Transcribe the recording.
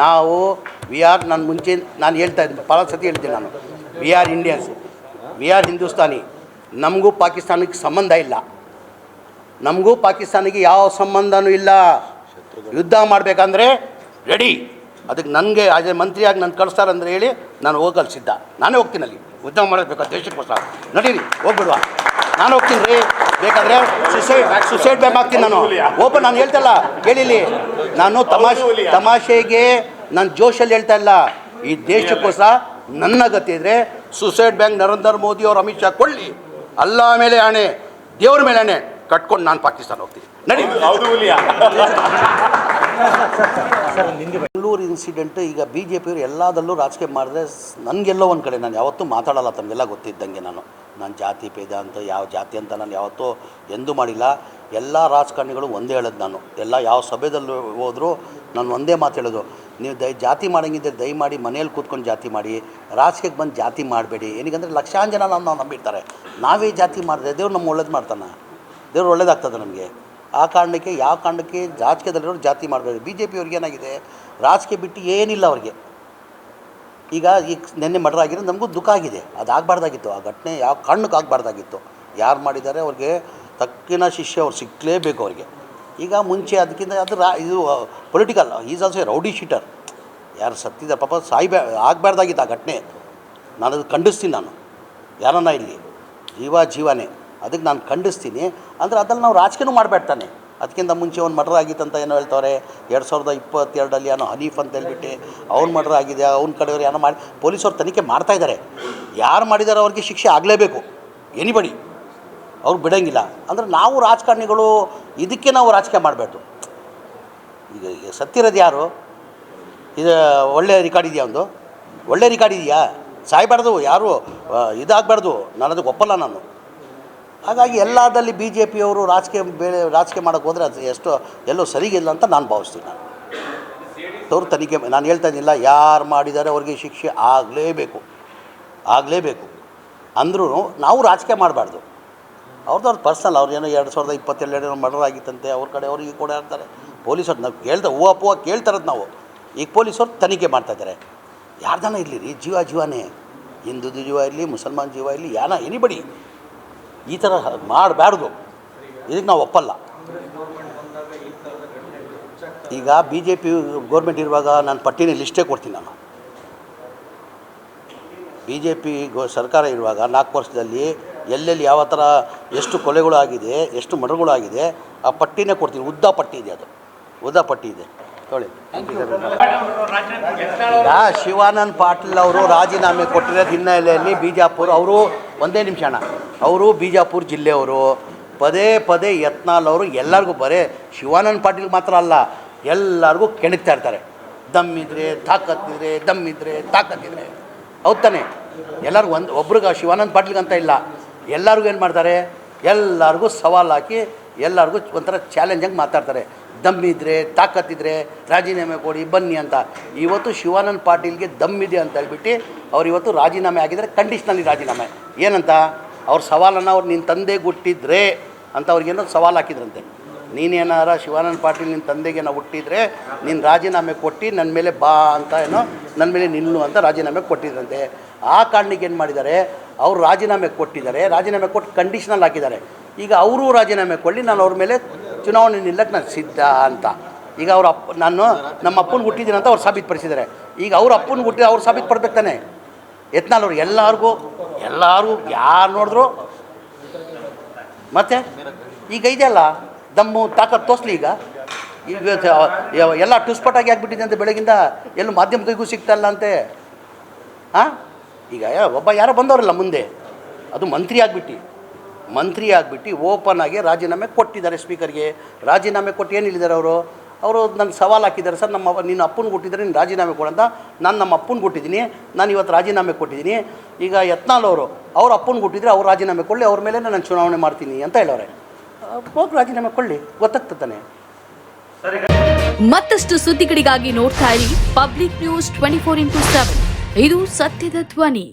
ನಾವು we are ನಾನು ಮುಂಚೆ, ನಾನು ಹೇಳ್ತಾ ಇದ್ದೀನಿ ಭಾಳ ಸತಿ ಹೇಳ್ತೀನಿ ನಾನು. We are Indians we are Hindustani ನಮಗೂ ಪಾಕಿಸ್ತಾನಕ್ಕೆ ಸಂಬಂಧ ಇಲ್ಲ. ನಮಗೂ ಪಾಕಿಸ್ತಾನಿಗೆ ಯಾವ ಸಂಬಂಧನೂ ಇಲ್ಲ. ಯುದ್ಧ ಮಾಡಬೇಕಂದ್ರೆ ರೆಡಿ ಅದಕ್ಕೆ ನನಗೆ ಆಜೆ ಮಂತ್ರಿಯಾಗಿ ನಾನು ಕಳಿಸ್ತಾರಂದ್ರೆ ಹೇಳಿ, ನಾನು ಹೋಗಲ್ಸಿದ್ದ ನಾನೇ ಹೋಗ್ತೀನಲ್ಲಿ ಯುದ್ಧ ಮಾಡಬೇಕು, ದೇಶಕ್ಕೋಸ್ಕರ. ನಡೀರಿ, ಹೋಗ್ಬಿಡುವ. ನಾನು ಹೋಗ್ತೀನಿ ರೀ. ಬೇಕಾದ್ರೆ ಸುಸೈಡ್ ಸುಸೈಡ್ ಬ್ಯಾಮ್ ಹಾಕ್ತೀನಿ ನಾನು. ಓಪನ್ ನಾನು ಹೇಳ್ತಲ್ಲ ಕೇಳಿಲಿ ನಾನು ತಮಾಷೆ ತಮಾಷೆಗೆ ನಾನು ಜೋಶಲ್ಲಿ ಹೇಳ್ತಾ ಇಲ್ಲ. ಈ ದೇಶಕ್ಕೋಸ್ಕರ ನನ್ನ ಗತಿ ಇದ್ರೆ ಸುಸೈಡ್ ಬ್ಯಾಂಕ್ ನರೇಂದ್ರ ಮೋದಿ ಅವರು ಅಮಿತ್ ಶಾ ಕೊಳ್ಳಿ ಅಲ್ಲ ಮೇಲೆ ಆಣೆ ದೇವ್ರ ಮೇಲೆ ಆಣೆ ಕಟ್ಕೊಂಡು ನಾನು ಪಾಕಿಸ್ತಾನ ಹೋಗ್ತೀನಿ. ನಡಿ. ಬೆಂಗಳೂರು ಇನ್ಸಿಡೆಂಟ್ ಈಗ ಬಿ ಜೆ ಪಿಯವರು ಎಲ್ಲದಲ್ಲೂ ರಾಜಕೀಯ ಮಾಡಿದ್ರೆ ನನಗೆಲ್ಲೋ ಒಂದು ಕಡೆ ನಾನು ಯಾವತ್ತೂ ಮಾತಾಡಲ್ಲ, ತಮಗೆಲ್ಲ ಗೊತ್ತಿದ್ದಂಗೆ ನಾನು. ನಾನು ಜಾತಿ ಭೇದ ಅಂತ, ಯಾವ ಜಾತಿ ಅಂತ ನಾನು ಯಾವತ್ತೂ ಎಂದೂ ಮಾಡಿಲ್ಲ. ಎಲ್ಲ ರಾಜಕಾರಣಿಗಳು ಒಂದೇ ಹೇಳೋದು ನಾನು. ಎಲ್ಲ ಯಾವ ಸಭೆದಲ್ಲೂ ಹೋದರೂ ನಾನು ಒಂದೇ ಮಾತು ಹೇಳೋದು. ನೀವು ದಯ, ಜಾತಿ ಮಾಡಂಗಿದ್ದರೆ ದಯಮಾಡಿ ಮನೆಯಲ್ಲಿ ಕೂತ್ಕೊಂಡು ಜಾತಿ ಮಾಡಿ ರಾಜಕೀಯಕ್ಕೆ ಬಂದು ಜಾತಿ ಮಾಡಬೇಡಿ. ಏನಕ್ಕಂದರೆ ಲಕ್ಷಾಂತರ ಜನ ನಾವು ನಂಬಿರ್ತಾರೆ. ನಾವೇ ಜಾತಿ ಮಾಡಿದ್ರೆ ದೇವ್ರು ನಮ್ಮ ಒಳ್ಳೇದು ಮಾಡ್ತಾನೆ? ದೇವ್ರು ಒಳ್ಳೇದಾಗ್ತದೆ ನಮಗೆ? ಆ ಕಾರಣಕ್ಕೆ ಯಾವ ಕಾರಣಕ್ಕೆ ರಾಜಕೀಯದಲ್ಲಿರೋರು ಜಾತಿ ಮಾಡಬೇಕು? ಬಿ ಜೆ ಪಿಯವ್ರಿಗೆ ಏನಾಗಿದೆ? ರಾಜಕೀಯ ಬಿಟ್ಟು ಏನಿಲ್ಲ ಅವ್ರಿಗೆ. ಈಗ ಈ ನಿನ್ನೆ ಮರ್ಡರ್ ಆಗಿರೋ ನಮಗೂ ದುಃಖ ಆಗಿದೆ. ಅದು ಆಗಬಾರ್ದಾಗಿತ್ತು. ಆ ಘಟನೆ ಯಾವ ಕಾರಣಕ್ಕೆ ಆಗಬಾರ್ದಾಗಿತ್ತು. ಯಾರು ಮಾಡಿದ್ದಾರೆ ಅವ್ರಿಗೆ ತಕ್ಕಿನ ಶಿಷ್ಯ ಅವ್ರು ಸಿಕ್ಕಲೇಬೇಕು ಅವ್ರಿಗೆ. ಈಗ ಮುಂಚೆ ಅದಕ್ಕಿಂತ ಅದು ರಾ, ಇದು political is also rowdy sheeter ಯಾರು ಸತ್ತಿದ್ದಾರೆ ಪಾಪ ಸಾಯ್ಬೇ, ಆಗಬಾರ್ದಾಗಿತ್ತು ಆ ಘಟನೆ. ನಾನು ಅದು ಖಂಡಿಸ್ತೀನಿ ನಾನು. ಯಾರನ್ನ ಇಲ್ಲಿ? ಜೀವ ಜೀವನೇ. ಅದಕ್ಕೆ ನಾನು ಖಂಡಿಸ್ತೀನಿ. ಅಂದರೆ ಅದನ್ನು ನಾವು ರಾಜಕೀಯನೂ ಮಾಡಬೇಡ್ತಾನೆ ಅದಕ್ಕಿಂತ ಮುಂಚೆ ಒಂದು ಮರ್ಡರ್ ಆಗಿತ್ತು ಅಂತ ಏನೋ ಹೇಳ್ತಾವ್ರೆ. ಎರಡು ಸಾವಿರದ ಇಪ್ಪತ್ತೆರಡಲ್ಲಿ ಏನೋ ಹನೀಫ್ ಅಂತ ಹೇಳ್ಬಿಟ್ಟು ಅವ್ನು ಮರ್ಡರ್ ಆಗಿದೆ ಅವ್ನ ಕಡೆಯವ್ರು ಏನೋ ಮಾಡಿ ಪೊಲೀಸವ್ರು ತನಿಖೆ ಮಾಡ್ತಾ ಇದ್ದಾರೆ ಯಾರು ಮಾಡಿದಾರೋ ಅವ್ರಿಗೆ ಶಿಕ್ಷೆ ಆಗಲೇಬೇಕು. ಎನಿಬಡಿ ಅವ್ರು ಬಿಡೋಂಗಿಲ್ಲ. ಅಂದರೆ ನಾವು ರಾಜಕಾರಣಿಗಳು ಇದಕ್ಕೆ ನಾವು ರಾಜಕೀಯ ಮಾಡಬಾರ್ದು ಈಗ ಸತ್ತಿರೋದು ಯಾರು? ಇದು ಒಳ್ಳೆ ರಿಕಾರ್ಡ್ ಇದೆಯಾ ಒಂದು? ಒಳ್ಳೆ ರಿಕಾರ್ಡ್ ಇದೆಯಾ? ಸಾಯ್ಬಾರ್ದು ಯಾರು ಇದಾಗಬಾರ್ದು. ನಾನು ಅದಕ್ಕೆ ಒಪ್ಪಲ್ಲ ನಾನು. ಹಾಗಾಗಿ ಎಲ್ಲದಲ್ಲಿ ಬಿ ಜೆ ಪಿಯವರು ರಾಜಕೀಯ ಬೇರೆ ರಾಜಕೀಯ ಮಾಡೋಕ್ಕೆ ಹೋದರೆ ಅದು ಎಷ್ಟು ಎಲ್ಲೋ ಸರಿಗಿಲ್ಲ ಅಂತ ನಾನು ಭಾವಿಸ್ತೀನಿ ನಾನು. ಅವ್ರು ತನಿಖೆ ನಾನು ಹೇಳ್ತಾ ಇದ್ದಿಲ್ಲ, ಯಾರು ಮಾಡಿದ್ದಾರೆ ಅವ್ರಿಗೆ ಶಿಕ್ಷೆ ಆಗಲೇಬೇಕು ಆಗಲೇಬೇಕು. ಅಂದ್ರೂ ನಾವು ರಾಜಕೀಯ ಮಾಡಬಾರ್ದು. ಅವ್ರದ್ದು ಅವ್ರ ಪರ್ಸನಲ್, ಅವ್ರು ಏನೋ ಎರಡು ಸಾವಿರದ ಇಪ್ಪತ್ತೆರಡು ಮರ್ಡರ್ ಆಗಿತ್ತಂತೆ ಅವ್ರ ಕಡೆ ಅವ್ರಿಗೆ ಕೂಡ ಇರ್ತಾರೆ ಪೊಲೀಸರು ನಾವು ಕೇಳ್ತಾ, ಹೂವು ಅಪ್ಪುವ ಕೇಳ್ತಾರದು ನಾವು. ಈಗ ಪೊಲೀಸರು ತನಿಖೆ ಮಾಡ್ತಾಯಿದ್ದಾರೆ ಯಾರ್ದಾನ ಇರಲಿ ರೀ? ಜೀವ ಜೀವನೇ. ಹಿಂದೂ ಜೀವ ಇರಲಿ, ಮುಸಲ್ಮಾನ್ ಜೀವ ಇರಲಿ, ಯಾನ ಎನಿಬಡಿ ಈ ಥರ ಮಾಡಬಾರ್ದು. ಇದಕ್ಕೆ ನಾವು ಒಪ್ಪಲ್ಲ. ಈಗ ಬಿ ಜೆ ಪಿ ಗೌರ್ಮೆಂಟ್ ಇರುವಾಗ ನಾನು ಪಟ್ಟಿನ ಲಿಸ್ಟೇ ಕೊಡ್ತೀನಿ ನಾನು. ಬಿ ಜೆ ಪಿ ಗೋ ಸರ್ಕಾರ ಇರುವಾಗ ನಾಲ್ಕು ವರ್ಷದಲ್ಲಿ ಎಲ್ಲೆಲ್ಲಿ ಯಾವ ಥರ ಎಷ್ಟು ಕೊಲೆಗಳು ಆಗಿದೆ, ಎಷ್ಟು ಮರ್ಡರ್ಗಳು ಆಗಿದೆ, ಆ ಪಟ್ಟಿನೇ ಕೊಡ್ತೀನಿ. ಉದ್ದ ಪಟ್ಟಿ ಇದೆ ಅದು. ಉದ್ದ ಪಟ್ಟಿ ಇದೆ. ಈಗ ಶಿವಾನಂದ್ ಪಾಟೀಲ್ ಅವರು ರಾಜೀನಾಮೆ ಕೊಟ್ಟಿರೋದು ಹಿನ್ನೆಲೆಯಲ್ಲಿ ಬಿಜಾಪುರ ಅವರು ಒಂದೇ ನಿಮಿಷ ಅಣ್ಣ. ಅವರು ಬಿಜಾಪುರ ಜಿಲ್ಲೆಯವರು, ಪದೇ ಪದೇ ಯತ್ನಾಲ್ ಅವರು ಎಲ್ಲರಿಗೂ ಬರೇ ಶಿವಾನಂದ ಪಾಟೀಲ್ ಮಾತ್ರ ಅಲ್ಲ, ಎಲ್ಲರಿಗೂ ಕೆಣಕ್ತಾ ಇರ್ತಾರೆ. ದಮ್ಮಿದ್ರೆ ತಾಕತ್ತಿದ್ರೆ ದಮ್ಮಿದ್ರೆ ತಾಕತ್ತಿದ್ರೆ ಹೌದು ತಾನೆ? ಎಲ್ಲರಿಗೂ ಒಂದು, ಒಬ್ರಿಗೆ ಶಿವಾನಂದ್ ಪಾಟೀಲ್ಗಂತ ಇಲ್ಲ. ಎಲ್ಲರಿಗೂ ಏನು ಮಾಡ್ತಾರೆ? ಎಲ್ಲರಿಗೂ ಸವಾಲು ಹಾಕಿ ಎಲ್ಲರಿಗೂ ಒಂಥರ ಚಾಲೆಂಜಾಗಿ ಮಾತಾಡ್ತಾರೆ. ದಮ್ಮಿದ್ರೆ ತಾಕತ್ತಿದ್ರೆ ರಾಜೀನಾಮೆ ಕೊಡಿ, ಬನ್ನಿ ಅಂತ. ಇವತ್ತು ಶಿವಾನಂದ ಪಾಟೀಲ್ಗೆ ದಮ್ಮಿದೆ ಅಂತ ಹೇಳ್ಬಿಟ್ಟು ಅವ್ರು ಇವತ್ತು ರಾಜೀನಾಮೆ ಆಗಿದ್ದಾರೆ ಕಂಡೀಷ್ನಲ್ಲಿ ರಾಜೀನಾಮೆ. ಏನಂತ? ಅವ್ರ ಸವಾಲನ್ನು ಅವ್ರು ನಿನ್ನ ತಂದೆ ಹುಟ್ಟಿದ್ರೆ ಅಂತ ಅವ್ರಿಗೇನೋ ಸವಾಲು ಹಾಕಿದ್ರಂತೆ. ನೀನೇನಾರ ಶಿವಾನಂದ ಪಾಟೀಲ್ ನಿನ್ನ ತಂದೆಗೆ ನಾವು ಹುಟ್ಟಿದ್ರೆ ನೀನು ರಾಜೀನಾಮೆ ಕೊಟ್ಟು ನನ್ನ ಮೇಲೆ ಬಾ ಅಂತ ಏನೋ ನನ್ನ ಮೇಲೆ ನಿಲ್ಲು ಅಂತ ರಾಜೀನಾಮೆ ಕೊಟ್ಟಿದ್ರಂತೆ. ಆ ಕಾರಣಕ್ಕೆ ಏನು ಮಾಡಿದ್ದಾರೆ? ಅವರು ರಾಜೀನಾಮೆ ಕೊಟ್ಟಿದ್ದಾರೆ. ರಾಜೀನಾಮೆ ಕೊಟ್ಟು ಕಂಡೀಷನಲ್ ಹಾಕಿದ್ದಾರೆ. ಈಗ ಅವರು ರಾಜೀನಾಮೆ ಕೊಡಲಿ, ನಾನು ಅವ್ರ ಮೇಲೆ ಚುನಾವಣೆ ನಿಲ್ಲಕ್ಕೆ ನಾನು ಸಿದ್ಧ ಅಂತ. ಈಗ ಅವ್ರ ಅಪ್ಪ, ನಾನು ನಮ್ಮ ಅಪ್ಪನ ಹುಟ್ಟಿದ್ದೀನಿ ಅಂತ ಅವ್ರು ಸಾಬೀತುಪಡಿಸಿದ್ದಾರೆ. ಈಗ ಅವ್ರ ಅಪ್ಪನ ಹುಟ್ಟಿ ಅವ್ರು ಸಾಬೀತು ಪಡ್ಬೇಕು ತಾನೆ. ಯತ್ನಾಳ್ ಅವ್ರು ಎಲ್ಲರಿಗೂ ಎಲ್ಲರಿಗೂ ಯಾರು ನೋಡಿದ್ರು? ಮತ್ತೆ? ಈಗ ಇದೆಯಲ್ಲ, ದಮ್ಮು ತಾಕತ್ ತೋರಿಸ್ಲಿ ಈಗ. ಈಗ ಎಲ್ಲ ಟುಸ್ಪಟಾಗಿ ಆಗಿಬಿಟ್ಟಿದೆ ಅಂತ ಬೆಳಗಿಂದ ಎಲ್ಲೂ ಮಾಧ್ಯಮಗಳಿಗೂ ಸಿಗ್ತಾ ಇಲ್ಲ ಅಂತೆ. ಹಾಂ ಈಗ ಒಬ್ಬ ಯಾರೋ ಬಂದವರಲ್ಲ ಮುಂದೆ. ಅದು ಮಂತ್ರಿ ಆಗಿಬಿಟ್ಟು. ಮಂತ್ರಿ ಆಗಿಬಿಟ್ಟು ಓಪನ್ ಆಗಿ ರಾಜೀನಾಮೆ ಕೊಟ್ಟಿದ್ದಾರೆ ಸ್ಪೀಕರ್ಗೆ. ರಾಜೀನಾಮೆ ಕೊಟ್ಟು ಏನು ಹೇಳಿದ್ದಾರೆ ಅವರು? ಅವರು ನನಗೆ ಸವಾಲು ಹಾಕಿದ್ದಾರೆ, ಸರ್, ನಮ್ಮ ನಿನ್ನ ಅಪ್ಪನ ಕೊಟ್ಟಿದ್ದಾರೆ ನೀನು ರಾಜೀನಾಮೆ ಕೊಡಂತ ನಾನು ನಮ್ಮ ಅಪ್ಪನ ಕೊಟ್ಟಿದ್ದೀನಿ, ನಾನು ಇವತ್ತು ರಾಜೀನಾಮೆ ಕೊಟ್ಟಿದ್ದೀನಿ. ಈಗ ಯತ್ನಾಳ್ ಅವರು, ಅವ್ರ ಅಪ್ಪನ ಕೊಟ್ಟಿದ್ರೆ ಅವ್ರು ರಾಜೀನಾಮೆ ಕೊಡಲಿ, ಅವ್ರ ಮೇಲೆ ನಾನು ಚುನಾವಣೆ ಮಾಡ್ತೀನಿ ಅಂತ ಹೇಳೋರೆ ಹೋಗಿ ರಾಜೀನಾಮೆ ಕೊಡಲಿ, ಗೊತ್ತಾಗ್ತದೆ ತಾನೆ. ಮತ್ತಷ್ಟು ಸುದ್ದಿಗಳಿಗಾಗಿ ನೋಡ್ತಾ ಇರಿ public news twenty four into seven. ಇದು ಸತ್ಯದ ಧ್ವನಿ.